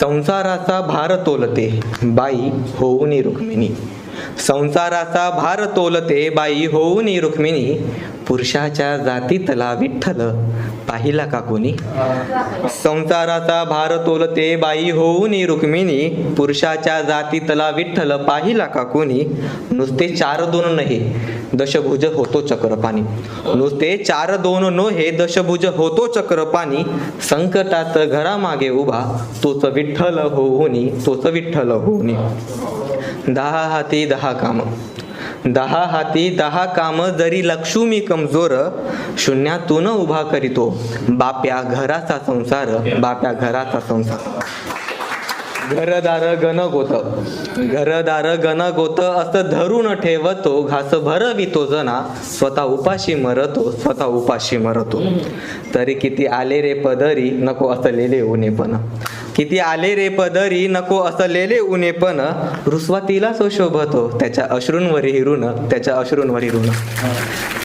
संसाराचा भार तोलते बाई होऊनी रुक्मिणी. संसाराचा भार तोलते बाई होऊनी रुक्मिणी. पुरुषाच्या जातीतला विठ्ठल. पाहिला का कोणी? संसाराचा भार तोलते बाई होऊन रुक्मिणी. पुरुषाच्या जातीतला विठ्ठल पाहिला का कोणी? नुसते चार दोन नहे दशभुज होतो चक्रपाणी. नुसते चार दोन नोहे दशभुज होतो चक्रपाणी. संकटात घरामागे उभा तोच विठ्ठल होऊनी तोच विठ्ठल होऊनी दहा हाती दहा काम. दहा हाती दहा काम जरी लक्ष्मी कमजोर शून्यातून उभा करीतो. बाप्या घराचा संसार बाप्या घराचा संसार. घरदार गण गोत. घरदार गण गोत असं धरून ठेवतो घास भरवितो जना. स्वतः उपाशी मरतो स्वतः उपाशी मरतो. तरी किती आले रे पदरी नको असलेले उणेपण किती आले रे पदरी नको असलेले उणेपण रुस्वातीला शोभतो त्याच्या अश्रूंवरी ऋण त्याच्या अश्रूंवरी ऋण